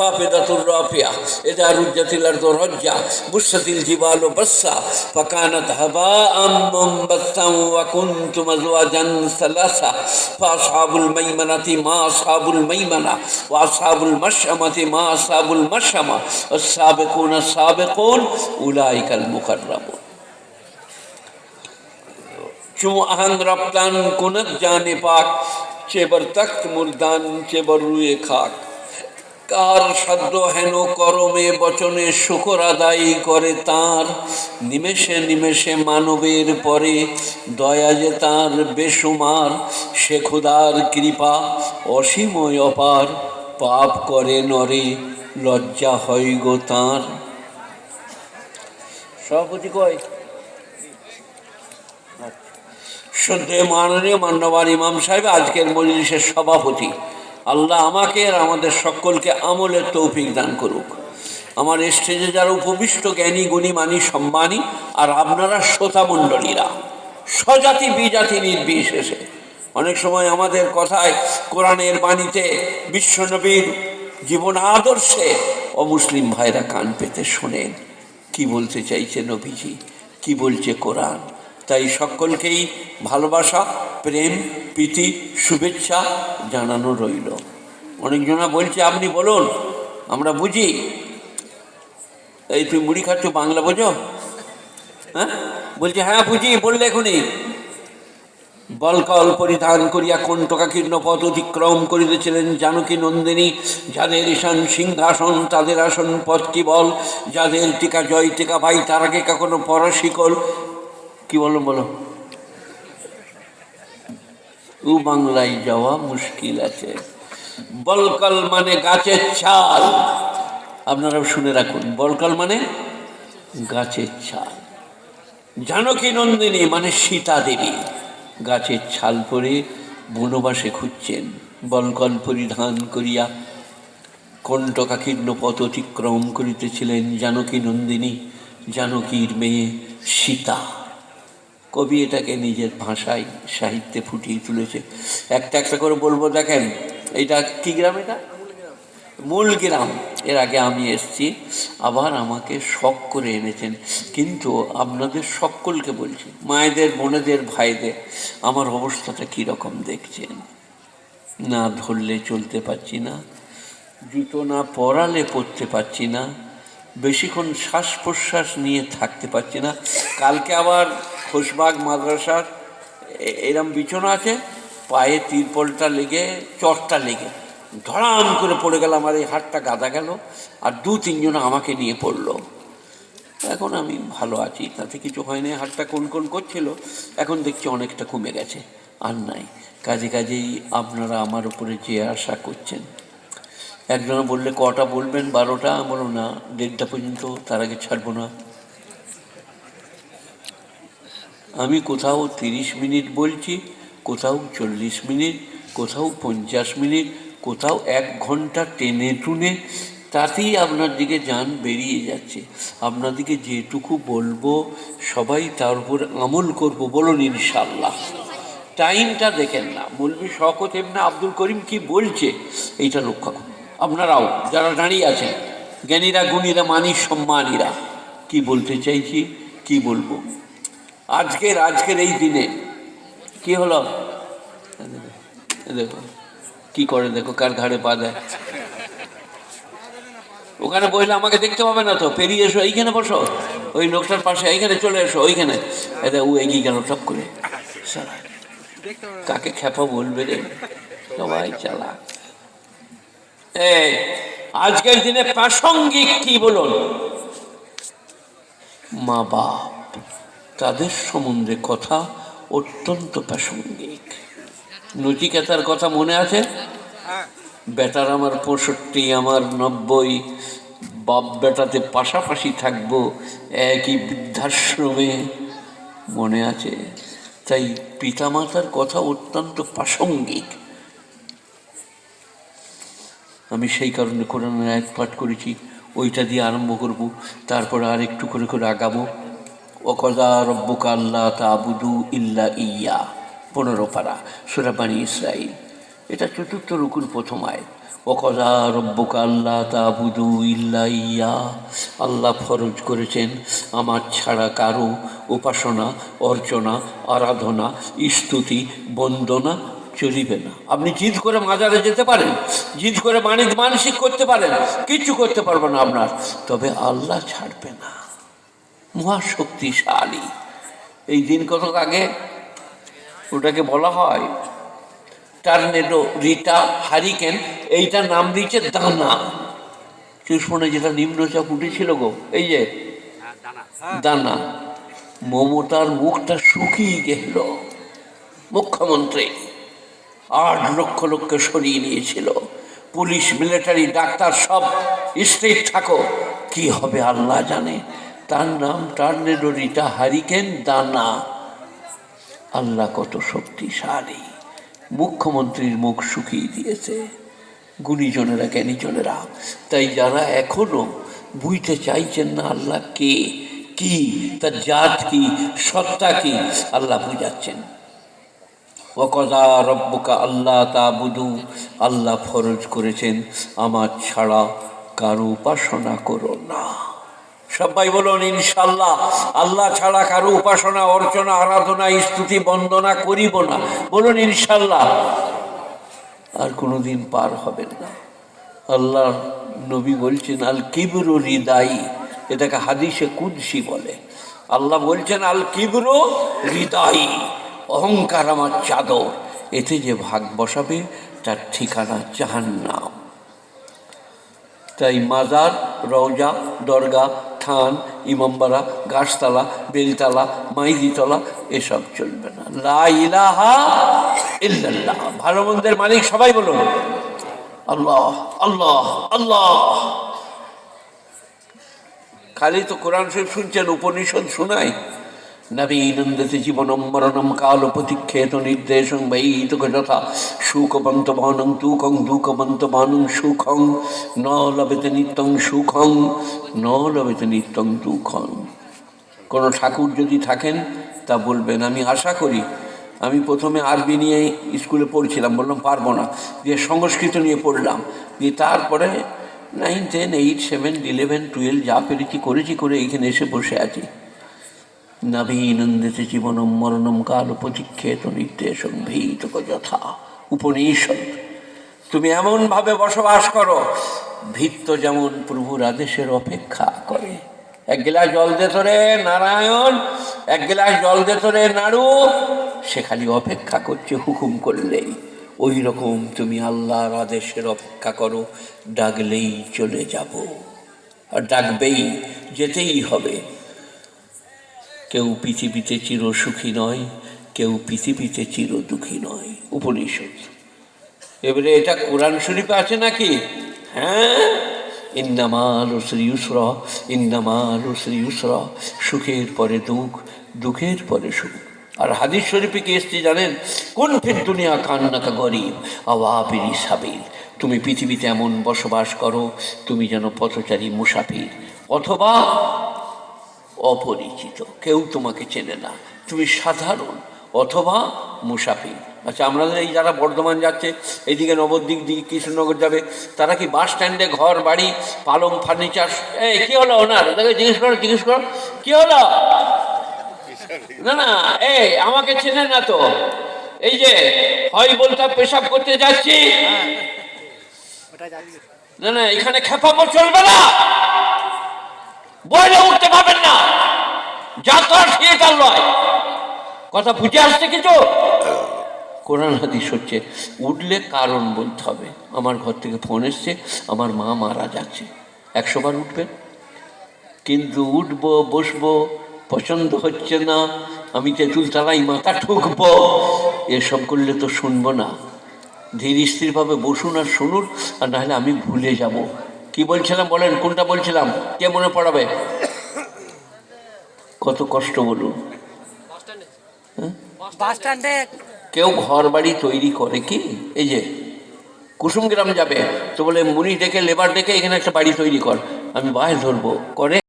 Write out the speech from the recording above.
خافضة رافعة إذا رجت الأرض رجا بست الجبال بسا فكانت هباء منبثا وكنتم أزواجا ثلاثة فأصحاب الميمنة ما أصحاب الميمنة وأصحاب المشأمة ما أصحاب المشأمة السابقون السابقون أولئك المقربون چون اهنگ رفتن کند جان پاک چه بر تخت مردان چه بر روی খাক কার সাধ্য হেন করমে বচনে শুকর আদায় করে তার? নিমেষে নিমেষে মানবের পরে দয়া যে তার বেসুমার সে খুদার কৃপা অসীময় অপার। পাপ করে নরে, লজ্জা হয় গো তাঁর। সভাপতি কয়? সদ্যে মাননীয় মান্যবান ইমাম সাহেব, আজকের মজলিসের সভাপতি। আল্লাহ আমাকে আর আমাদের সকলকে আমলের তৌফিক দান করুক। আমার স্টেজে যারা উপবিষ্ট জ্ঞানী, গুণী, মানি, সম্মানী, আর আপনারা শ্রোতা মণ্ডলীরা, স্বজাতি, বিজাতি, নির্বিশেষে, অনেক সময় আমাদের কথায়, কোরআনের বাণীতে বিশ্বনবীর জীবন আদর্শে অমুসলিম ভাইরা কান পেতে শোনেন। কি বলতে চাইছে নবীজি? কি বলছে কোরআন? তাই সকলকেই ভালোবাসা, প্রেম, প্রীতি, শুভেচ্ছা জানানো রইল। অনেকজনা বলছে, আপনি বলুন, আমরা বুঝি। এই তুই মুড়ি খাচ্ছ বাংলা বোঝো? হ্যাঁ? বলছে হ্যাঁ বুঝি, বললে এখনই। বলকল পরিধান করিয়া কণ্ঠকাকীর্ণ পথ অতিক্রম করিতেছিলেন জানকী নন্দিনী? যাদের ঈশান সিংহাসন, তাদের আসন পথ কি বল? যাদের টিকা জয়, টিকা ভাই, তার আগে কখনো পরাশিকল কি বলো বলো। উ বাংলায় যাওয়া মুশকিল আছে। বলকল মানে গাছের ছাল। আপনারাও শুনে রাখুন, বলকল মানে গাছের ছাল। জানকী নন্দিনী মানে সীতা দেবী। গাছের ছাল পরে বনবাসে খুঁজছেন। বলকল পরিধান করিয়া কণ্ঠকাকীর্ণ পথ অতিক্রম করিতেছিলেন জানকী নন্দিনী, জানকীর মেয়ে সীতা। কবি এটাকে নিজের ভাষায়, সাহিত্যে ফুটিয়ে তুলেছে। একটা একটা করে বলব, দেখেন, এটা কি গ্রাম এটা? মূল গ্রাম। এর আগে আমি এসছি, আবার আমাকে শখ করে এনেছেন। কিন্তু আপনাদের সকলকে বলছি, মায়েদের, বোনেদের, ভাইদের, আমার অবস্থাটা কীরকম দেখছেন? না ধরলে চলতে পারছি না, জুতো না পরালে পরতে পারছি না, বেশিক্ষণ শ্বাস প্রশ্বাস নিয়ে থাকতে পারছি না। কালকে আবার খোশবাগ মাদ্রাসার এরম বিছানা আছে, পায়ে তিরপলটা লেগে চটটা লেগে। ধড়াম করে পড়ে গেল আমার এই হাতটা গাদা গেল, আর দু তিনজন আমাকে নিয়ে পড়ল। এখন আমি ভালো আছি, তাতে কিছু হয়নি হাতটা কোন কোন করছিল, এখন দেখছি অনেকটা কমে গেছে, আর নাই। কাজে কাজেই আপনারা আমার উপরে যে আশা করছেন। একজনে বললে, কটা বলবেন? বারোটা? বলো না, দেড়টা পর্যন্ত, তার আগে ছাড়বো না। আমি কোথাও তিরিশ মিনিট বলছি, কোথাও চল্লিশ মিনিট, কোথাও পঞ্চাশ মিনিট, কোথাও এক ঘণ্টা টেনে টুনে, তাতেই আপনার দিকে যান বেরিয়ে যাচ্ছে। আপনাদিকে যেটুকু বলব, সবাই তার উপর আমল করব বলুন ইনশাল্লাহ টাইমটা দেখেন না বলবি শকত এমনি আব্দুল করিম কি বলছে, এইটা লক্ষ্য করুন। আপনারাও যারা দাঁড়িয়ে আছেন, জ্ঞানীরা, গুণীরা মানি সম্মানীরা, কি বলতে চাইছি, কি বলব? আজকের আজকের এই দিনে। কি হলো? দেখো, কি করে দেখো কার ঘাড়ে পা দেয়। ওখানে বসলে আমাকে দেখতে পাবে না তো পেরিয়ে এসো এইখানে বসো। ওই লোকটার পাশে এইখানে চলে এসো ওইখানে। এতে ও এগিয়ে গেল টপ করে। কাকে খেপা বলবে রে? সবাই চালা আজকের দিনে প্রাসঙ্গিক কি বলুন? মা বাপ। তাদের সম্বন্ধে কথা অত্যন্ত প্রাসঙ্গিক। নচিকেতার কথা মনে আছে? বেটার আমার পঁয়ষট্টি আমার নব্বই বাপ বেটাতে পাশাপাশি থাকব একই বৃদ্ধাশ্রমে মনে আছে? তাই পিতামাতার কথা অত্যন্ত প্রাসঙ্গিক। আমি সেই কারণে কোরআনের আয়াত পাঠ করেছি ওইটা দিয়ে আরম্ভ করব তারপরে আর একটু করে করে আগাবো। ওকদা রব্বুকা আল্লাহ তাবুদু ইল্লা ইয়া। পনেরো পারা সুরাবানি ইসরাইল এটা চতুর্থ রুকুর প্রথম আয় ওকজা রব্বুকা আল্লাহ তাবুদু ইল্লা ইয়া। আল্লাহ ফরজ করেছেন, আমার ছাড়া কারও উপাসনা, অর্চনা, আরাধনা, স্তুতি, বন্দনা চলিবে না। আপনি জিদ করে মাজারে যেতে পারেন, জিদ করে মানিক মানসিক করতে পারেন কিচ্ছু করতে পারবে না আপনার। তবে আল্লাহ ছাড়বে না। মহাশক্তিশালী। এই দিন কতক আগে ওটাকে বলা হয়, টার্নেডো রিটা হারিকেন, এইটা নাম দিয়েছে দানা। চুষ্মনে যেটা নিম্নচাপ উঠেছিল গো, এই যে? দানা। মমতার মুখটা শুকিয়ে গেল। মুখ্যমন্ত্রী আট লক্ষ লোককে সরিয়ে নিয়েছিল। পুলিশ, মিলিটারি, ডাক্তার সব স্টেট থাকো। কি হবে আল্লাহ জানে। তার নাম টার্নেডো রিটা হারিকেন দানা। আল্লাহ কত শক্তিশালী। মুখ্যমন্ত্রীর মুখ শুকিয়ে দিয়েছে। গুণীজনেরা, জ্ঞানীজনেরা, তাই যারা এখনও বুঝতে চাইছেন না আল্লাহ কে, কি, তার জাত কি, সত্তা কি, আল্লাহ বুঝাচ্ছেন। ওকজা রব্বুকা আল্লাহ তা বুধু আল্লাহ ফরজ করেছেন, আমার ছাড়া কারও উপাসনা করো না। সবাই বলুন ইনশাল্লাহ আল্লাহ ছাড়া কারও উপাসনা, অর্চনা, আরাধনা, স্তুতি, বন্দনা করিব না। বলুন ইনশাল্লাহ আর কোনোদিন পার হবেন না। আল্লাহ নবী বলছেন, আল কিবরু হৃদাই এটাকে হাদিসে কুদসি বলে। আল্লাহ বলছেন, আল কিবরু হৃদাই অহংকার আমার চাদর। এতে যে ভাগ বসাবে, তার ঠিকানা জাহান্নাম। তাই মাজার, রওজা, দরগা থান ইমামবাড়া, গাছতলা, বেলতলা মাইদিতলা এসব চলবে না। লা ইলাহা ভালো মন্দের মালিক সবাই বলুন। আল্লাহ আল্লাহ আল্লাহ। খালি তো কোরআন শরীফ শুনছেন, উপনিষদ শুনাই কাল প্রতিক্ষেত নির্দেশং বৈতক যথা সুখবন্ত বানং তুকং দুঃখবন্ত বানং সুখং ন লবেতে নিত্যং সুখং ন লবেতে নিত্যং দুঃখং কোনো ঠাকুর যদি থাকেন, তা বলবেন, আমি আশা করি, আমি প্রথমে আরবি নিয়ে স্কুলে পড়ছিলাম, বললাম পারব না। দিয়ে সংস্কৃত নিয়ে পড়লাম। দিয়ে তারপরে nine ten eight seven eleven twelve যা পেরেছি করেছি, করে এখানে এসে বসে আছি। নবীনন্দিত জীবনম মরণম কাল প্রতিক্ষেত নির্দেশম ভীত যথা উপনিষদ তুমি এমনভাবে বসবাস করো ভিত্ত যেমন প্রভুর আদেশের অপেক্ষা করে। এক গিলাস জল তোরে, নারায়ণ! এক গিলাস জল তোরে, নাড়ু! সে খালি অপেক্ষা করছে, হুকুম করলেই। ওই রকম তুমি আল্লাহর আদেশের অপেক্ষা করো, ডাকলেই চলে যাব। আর ডাকবেই, যেতেই হবে। কেউ পৃথিবীতে চির সুখী নয়, কেউ পৃথিবীতে চির দুঃখী নয়। উপনিষদ এবারে এটা কোরআন শরীফে আছে নাকি? হ্যাঁ? ইন্নামাল শ্রী ইউসর ইন্নামাল শ্রী সুখের পরে দুঃখ, দুঃখের পরে সুখ। আর হাদিস শরীফে কি এসছে জানেন? কোন ফের দুনিয়া কান্নাকা গরিব আওয়াবিরি সাবির তুমি পৃথিবীতে এমন বসবাস করো, তুমি যেন পথচারী মুসাফির। অথবা অপরিচিত। কেউ তোমাকে চেনে না। তুমি সাধারণ অথবা মুসাফির। আচ্ছা আমাদের এই যারা বর্ধমান যাচ্ছে এইদিকে নবদ্বীপ দিকে কৃষ্ণনগর যাবে তারা কি বাস স্ট্যান্ডে ঘর বাড়ি পালং ফার্নিচার? এই কী হলো ওনার? তাকে জিজ্ঞেস করো জিজ্ঞেস করো। কি হলো? না না এই আমাকে চেনে না তো। এই যে হয় বলতে পেশাব করতে যাচ্ছি। না না এখানে খেপাবো চলবে না। বইলে উঠতে পারবেন না। যাত্রা থিয়েটার নয় কথা বুঝে আসছে কিছু? কোরআন হাদিস হচ্ছে, উঠলে কারণ বলতে হবে। আমার ঘর থেকে ফোন এসছে, আমার মা মারা যাচ্ছে। একশো বার উঠবেন। কিন্তু উঠবো, বসবো, পছন্দ হচ্ছে না। আমি তেঁতুল তালাই মাথা ঠুকবো, এসব করলে তো শুনব না। ধীর স্থিরভাবে বসুন আর শুনুন, আর নাহলে আমি ভুলে যাব। কি বলছিলাম বলেন কোনটা বলছিলাম? কে মনে পড়াবে? কত কষ্ট বলুন। হ্যাঁ? কেউ ঘর বাড়ি তৈরি করে কি? এই যে কুসুম গ্রাম যাবে তো বলে মুনি ডেকে লেবার ডেকে এখানে একটা বাড়ি তৈরি কর। আমি বাস ধরবো করে